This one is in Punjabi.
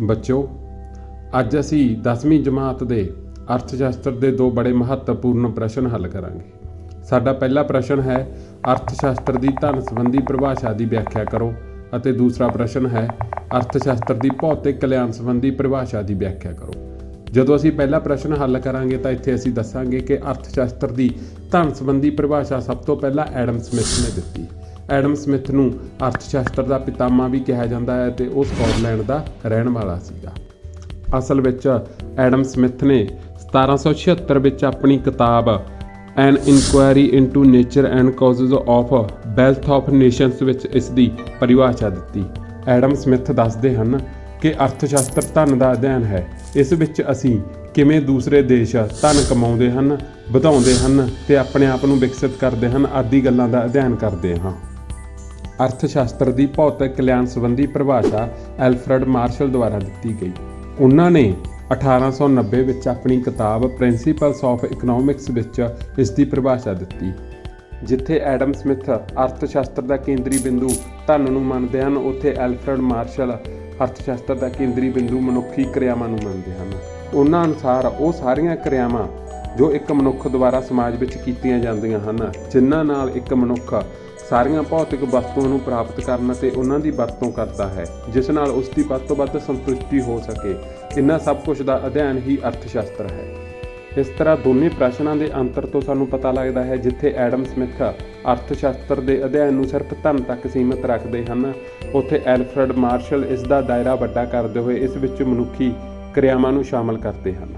ਬੱਚਿਓ, ਅੱਜ ਅਸੀਂ 10ਵੀਂ ਜਮਾਤ ਦੇ ਅਰਥ ਸ਼ਾਸਤਰ ਦੇ ਦੋ ਬੜੇ ਮਹੱਤਵਪੂਰਨ ਪ੍ਰਸ਼ਨ ਹੱਲ ਕਰਾਂਗੇ। ਸਾਡਾ ਪਹਿਲਾ ਪ੍ਰਸ਼ਨ ਹੈ, ਅਰਥ ਸ਼ਾਸਤਰ ਦੀ ਧਨ ਸੰਬੰਧੀ ਪਰਿਭਾਸ਼ਾ ਦੀ ਵਿਆਖਿਆ ਕਰੋ ਅਤੇ ਦੂਸਰਾ ਪ੍ਰਸ਼ਨ ਹੈ, ਅਰਥ ਸ਼ਾਸਤਰ ਦੀ ਭੌਤਿਕ ਕਲਿਆਣ ਸੰਬੰਧੀ ਪਰਿਭਾਸ਼ਾ ਦੀ ਵਿਆਖਿਆ ਕਰੋ। ਜਦੋਂ ਅਸੀਂ ਪਹਿਲਾ ਪ੍ਰਸ਼ਨ ਹੱਲ ਕਰਾਂਗੇ ਤਾਂ ਇੱਥੇ ਅਸੀਂ ਦੱਸਾਂਗੇ ਕਿ ਅਰਥ ਸ਼ਾਸਤਰ ਦੀ ਧਨ ਸੰਬੰਧੀ ਪਰਿਭਾਸ਼ਾ ਸਭ ਤੋਂ ਪਹਿਲਾਂ ਐਡਮ ਸਮਿਥ ਨੇ ਦਿੱਤੀ। ਐਡਮ ਸਮਿਥ ਨੂੰ ਅਰਥ ਸ਼ਾਸਤਰ ਦਾ ਪਿਤਾਮਾ ਵੀ ਕਿਹਾ ਜਾਂਦਾ ਹੈ ਤੇ ਉਹ ਸਕਾਟਲੈਂਡ ਦਾ ਰਹਿਣ ਵਾਲਾ ਸੀਗਾ। ਅਸਲ ਵਿੱਚ ਐਡਮ ਸਮਿਥ ਨੇ 1776 ਵਿੱਚ ਆਪਣੀ ਕਿਤਾਬ an inquiry into nature and causes of wealth of nations ਵਿੱਚ ਇਸ ਦੀ ਪਰਿਭਾਸ਼ਾ ਦਿੱਤੀ। ਐਡਮ ਸਮਿਥ ਦੱਸਦੇ ਹਨ ਕਿ ਅਰਥ ਸ਼ਾਸਤਰ ਧਨ ਦਾ ਅਧਿਐਨ ਹੈ। ਇਸ ਵਿੱਚ ਅਸੀਂ ਕਿਵੇਂ ਦੂਸਰੇ ਦੇਸ਼ ਧਨ ਕਮਾਉਂਦੇ ਹਨ, ਵਧਾਉਂਦੇ ਹਨ ਤੇ ਆਪਣੇ ਆਪ ਨੂੰ ਵਿਕਸਿਤ ਕਰਦੇ ਹਨ ਆਦਿ ਗੱਲਾਂ ਦਾ ਅਧਿਐਨ ਕਰਦੇ ਹਾਂ। ਅਰਥ ਸ਼ਾਸਤਰ ਦੀ ਭੌਤਿਕ ਕਲਿਆਣ ਸੰਬੰਧੀ ਪਰਿਭਾਸ਼ਾ ਐਲਫਰਡ ਮਾਰਸ਼ਲ ਦੁਆਰਾ ਦਿੱਤੀ ਗਈ। ਉਹਨਾਂ ਨੇ 1890 ਵਿੱਚ ਆਪਣੀ ਕਿਤਾਬ ਪ੍ਰਿੰਸੀਪਲਸ ਆਫ ਇਕਨੋਮਿਕਸ ਵਿੱਚ ਇਸ ਦੀ ਪਰਿਭਾਸ਼ਾ ਦਿੱਤੀ, ਜਿੱਥੇ ਐਡਮ ਸਮਿਥ ਅਰਥ ਸ਼ਾਸਤਰ ਦਾ ਕੇਂਦਰੀ ਬਿੰਦੂ ਧਨ ਨੂੰ ਮੰਨਦੇ ਹਨ, ਉੱਥੇ ਐਲਫਰਡ ਮਾਰਸ਼ਲ ਅਰਥ ਸ਼ਾਸਤਰ ਦਾ ਕੇਂਦਰੀ ਬਿੰਦੂ ਮਨੁੱਖੀ ਕਿਰਿਆਵਾਂ ਨੂੰ ਮੰਨਦੇ ਹਨ। ਉਹਨਾਂ ਅਨੁਸਾਰ ਉਹ ਸਾਰੀਆਂ ਕਿਰਿਆਵਾਂ ਜੋ ਇੱਕ ਮਨੁੱਖ ਦੁਆਰਾ ਸਮਾਜ ਵਿੱਚ ਕੀਤੀਆਂ ਜਾਂਦੀਆਂ ਹਨ, ਜਿਨ੍ਹਾਂ ਨਾਲ ਇੱਕ ਮਨੁੱਖ ਸਾਰੀਆਂ ਭੌਤਿਕ ਵਸਤੂਆਂ ਨੂੰ ਪ੍ਰਾਪਤ ਕਰਨ ਅਤੇ ਉਹਨਾਂ ਦੀ ਵਰਤੋਂ ਕਰਦਾ ਹੈ, ਜਿਸ ਨਾਲ ਉਸ ਦੀ ਵੱਧ ਤੋਂ ਵੱਧ ਸੰਤੁਸ਼ਟੀ ਹੋ ਸਕੇ। ਇਹਨਾਂ ਸਭ ਕੁਝ ਦਾ ਅਧਿਐਨ ਹੀ ਅਰਥ ਸ਼ਾਸਤਰ ਹੈ। ਇਸ ਤਰ੍ਹਾਂ ਦੋਨੇ ਪ੍ਰਸ਼ਨਾਂ ਦੇ ਅੰਤਰ ਤੋਂ ਸਾਨੂੰ ਪਤਾ ਲੱਗਦਾ ਹੈ, ਜਿੱਥੇ ਐਡਮ ਸਮਿਥ ਅਰਥ ਸ਼ਾਸਤਰ ਦੇ ਅਧਿਐਨ ਨੂੰ ਸਿਰਫ ਧਨ ਤੱਕ ਸੀਮਿਤ ਰੱਖਦੇ ਹਨ, ਉੱਥੇ ਐਲਫਰਡ ਮਾਰਸ਼ਲ ਇਸ ਦਾ ਦਾਇਰਾ ਵੱਡਾ ਕਰਦੇ ਹੋਏ ਇਸ ਵਿੱਚ ਮਨੁੱਖੀ ਕਿਰਿਆਵਾਂ ਨੂੰ ਸ਼ਾਮਲ ਕਰਦੇ ਹਨ।